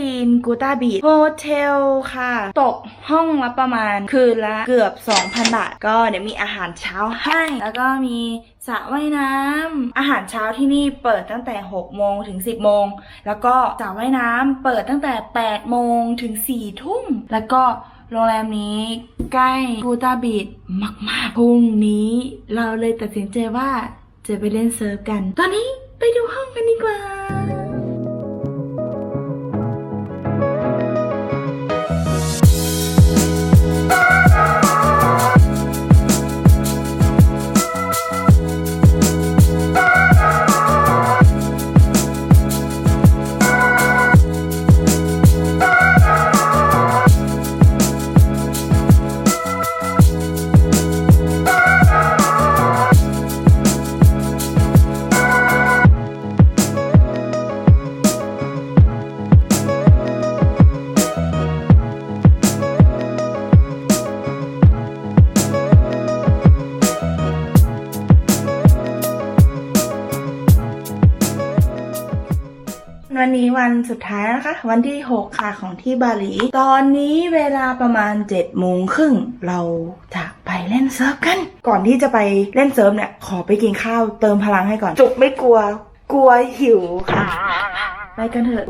ดีนกูตาบีโฮเทลค่ะ ตกห้องละประมาณคืนละเกือบ 2,000 บาท ก็เดี๋ยวมีอาหารเช้าให้ แล้วก็มีสระว่ายน้ำอาหารเช้าที่นี่เปิดตั้งแต่ 6 โมงถึง 10 โมง แล้วก็สระว่ายน้ำเปิดตั้งแต่ 8 โมงถึง 4 ทุ่ม แล้วก็โรงแรมนี้ใกล้กูตาบีดมากๆพรุ่งนี้ เราเลยตัดสินใจว่าจะไปเล่นเซิร์ฟกัน ตอนนี้ไปดูห้องกันดีกว่า วันนี้วันสุดท้ายนะคะ วันที่ 6 ค่ะของที่บาหลี ตอนนี้เวลาประมาณ7โมงครึ่งเราจะไปเล่นเซิร์ฟกัน ก่อนที่จะไปเล่นเซิร์ฟเนี่ย ขอไปกินข้าวเติมพลังให้ก่อน จุกไม่กลัว กลัวหิวค่ะ ไปกันเถอะ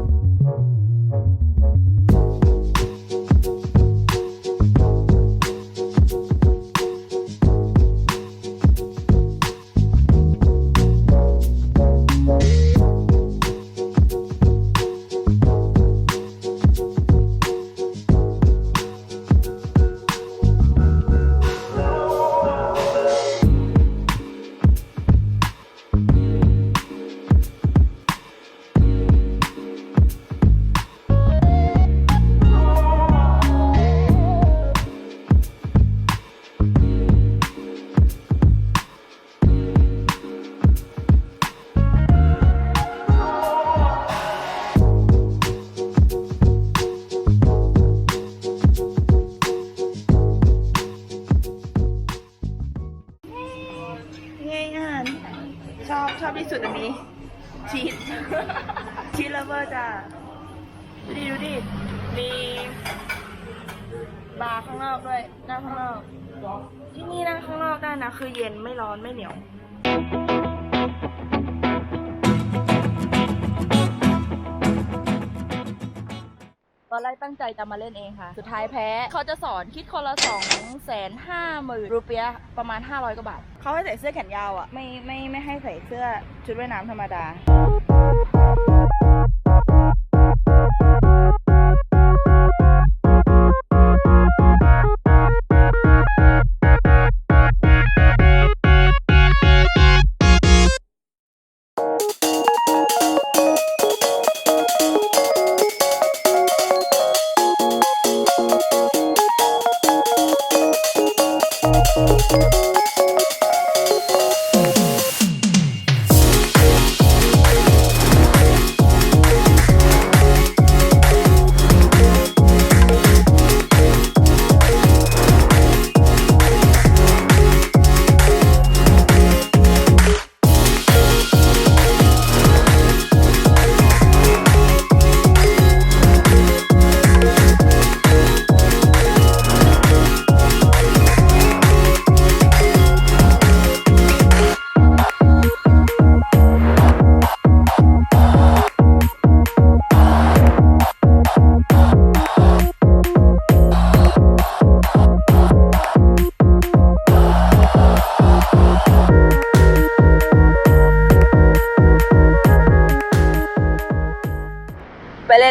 อบที่สุดอันนี้ ชีส ชีสเลเวอร์จ้ะดูดิดูดิ มีบาร์ข้างนอกด้วยนั่งข้างนอก ที่นี่นั่งข้างนอกได้นะ คือเย็นไม่ร้อนไม่เหนียว ตอนแรกตั้งใจจะมาเล่นเองค่ะ สุดท้ายแพ้เขาจะสอนคิดคนละสองแสนห้าหมื่นรูเปียประมาณ 500กว่าบาทเขาให้ใส่เสื้อแขนยาวอะ ไม่ไม่ไม่ให้ใส่เสื้อชุดว่ายน้ำธรรมดา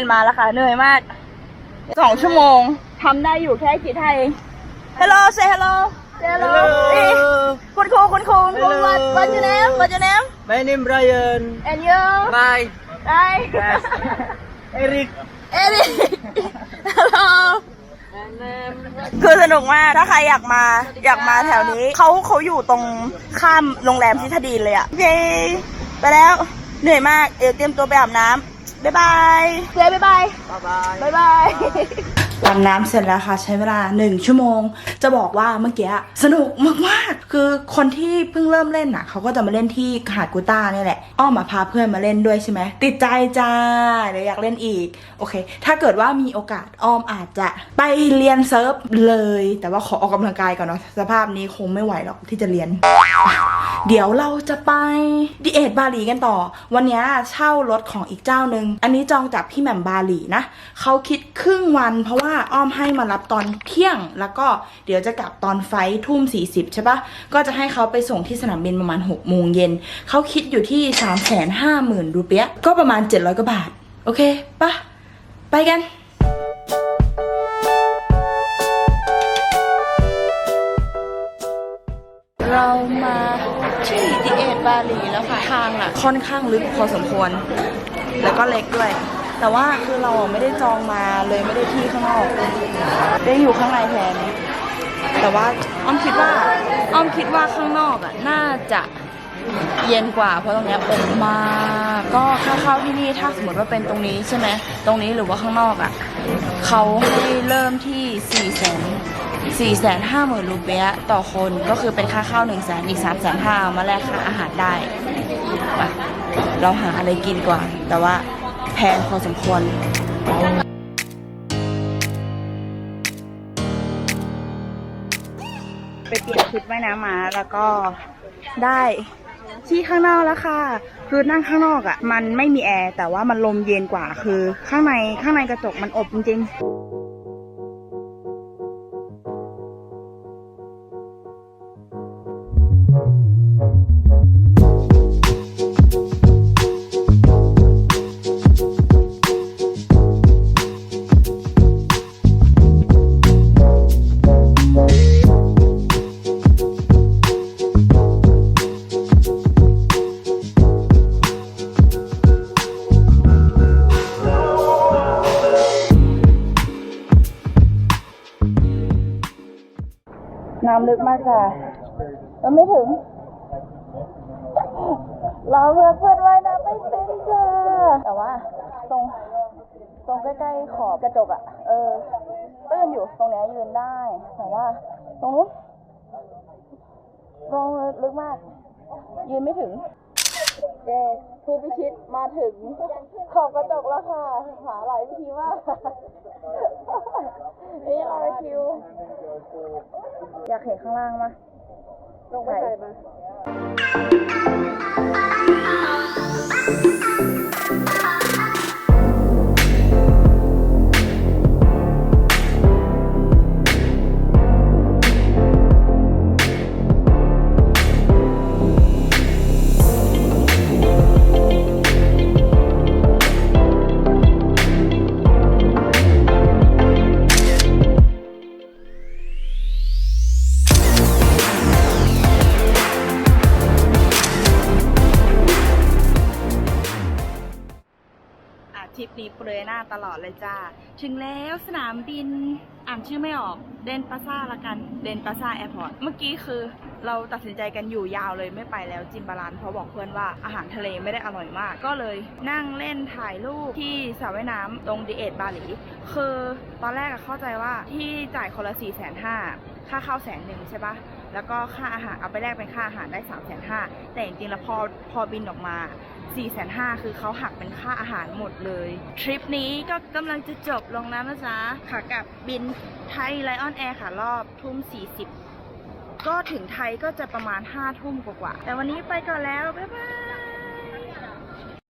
นมาแล้วค่ะเหนื่อยมากสองชั่วโมงทำได้อยู่แค่กี่ท่าเอง Hello say hello say hello นี่คุณครูคุณครูคุณครู Hello. what what's your name what's your name My name Brian. and you Hi. Hi Yes. Eric. เอริฮัลโหลคือสนุกมาก ถ้าใครอยากมาอยากมาแถวนี้ เขาเขาอยู่ตรงข้ามโรงแรมทิทดีนเลยอะเย้ไปแล้ว เหนื่อยมากเดี๋ยวเตรียมตัวไปอาบน้ำ บ๊ายบายเจ๊บ๊ายบาย Bye bye. บ๊ายบาย ดำน้ำเสร็จแล้วค่ะ ใช้เวลา 1 ชั่วโมง จะบอกว่าเมื่อกี้สนุกมากๆ คือคนที่เพิ่งเริ่มเล่นน่ะ เขาก็จะมาเล่นที่หาดกูต้านี่แหละ อ้อมมาพาเพื่อนมาเล่นด้วยใช่ไหม ติดใจจ้าเดี๋ยวอยากเล่นอีก โอเค ถ้าเกิดว่ามีโอกาสอ้อมอาจจะไปเรียนเซิร์ฟเลย แต่ว่าขอออกกำลังกายก่อนเนาะสภาพนี้คงไม่ไหวหรอกที่จะเรียน เดี๋ยวเราจะไปดิเอตบาหลีกันต่อ วันนี้เช่ารถของอีกเจ้าหนึ่งอันนี้จองจากพี่แหม่มบาหลีนะเขาคิดครึ่งวันเพราะว่าอ้อมให้มารับตอนเที่ยง แล้วก็เดี๋ยวจะกลับตอนไฟท์ทุ่ม40ใช่ปะก็จะให้เขาไปส่งที่สนามบินประมาณ6โมงเย็นเขาคิดอยู่ที่3 5 0 0 0 0รูเปียก็ประมาณ700กว่าบาท โอเคปะไปกันเรามาที่ดิเอตบาหลีแล้วค่ะ ทางอะค่อนข้างลึกพอสมควร แล้วก็เล็กด้วย แต่ว่าคือเราไม่ได้จองมาเลยไม่ได้ที่ข้างนอกได้อยู่ข้างในแทน แต่ว่าอ้อมคิดว่าอ้อมคิดว่าข้างนอกอะน่าจะเย็นกว่าเพราะตรงเนี้ยอบมากก็ค่าเข้าที่นี่ถ้าสมมติว่าเป็นตรงนี้ใช่ไหมตรงนี้หรือว่าข้างนอกอะเขาให้เริ่มที่4ี่แสนสี่แสนห้าหมื่นรูเปียต่อคนก็คือเป็นค่าเข้าหนึ่งแสนอีกสามแสนห้ามาแลกค่าอาหารได้ไปเราหาอะไรกินก่อนแต่ว่า พงพอสมควรไปเปลี่ยนชุดว่ายน้ำมาแล้วก็ได้ที่ข้างนอกแล้วค่ะ คือนั่งข้างนอกอะ่ะ มันไม่มีแอร์แต่ว่ามันลมเย็นกว่าคือ ข้างในข้างในกระจกมันอบจริงๆ น้ำลึกมากจ้ะเราไม่ถึง เราเพื่อนเพื่อนว่ายน้ำไม่เป็นจ้ะแต่ว่า ตรงตรงใกล้ๆขอบกระจกอะ่ะ เออตื้นอยู่ตรงเนี้ยยืนได้ แต่ว่า ตรงนู้นลงลึกมาก ยืนไม่ถึงเย้ผู้พิชิตมาถึงขอบกระจกแล้วค่ะ หาหลายวิธีมากนี่รอคิว อยากเห็นข้างล่างมาลงไปใส่มาอา ยหน้าตลอดเลยจ้า ถึงแล้วสนามบินอ่านชื่อไม่ออก เดนปาซ่าละกัน เดนปาซ่าแอร์พอร์ต เมื่อกี้คือเราตัดสินใจกันอยู่ยาวเลยไม่ไปแล้วจิมบาลานเพราะบอกเพื่อนว่าอาหารทะเลไม่ได้อร่อยมาก ก็เลยนั่งเล่นถ่ายรูปที่สระว่ายน้ำตรงดิเอตบาหลี คือตอนแรกเข้าใจว่าที่จ่ายคนละ4ี่แสนห้าค่าเข้าแสนหนึ่งใช่ปะแล้วก็ค่าอาหารเอาไปแลกเป็นค่าอาหารได้3ามแสนห้าแต่จริงๆแล้วพอพอบินออกมา 4ี่แสนห้าคือเขาหักเป็นค่าอาหารหมดเลย ทริปนี้ก็กำลังจะจบลงแล้วนะจ๊ะขากลับบินไทยไลออนแอร์ค่ะรอบทุ่ม 40 ก็ถึงไทยก็จะประมาณ5ทุ่มกว่าๆแต่วันนี้ไปก่อนแล้ว บ๊ายบาย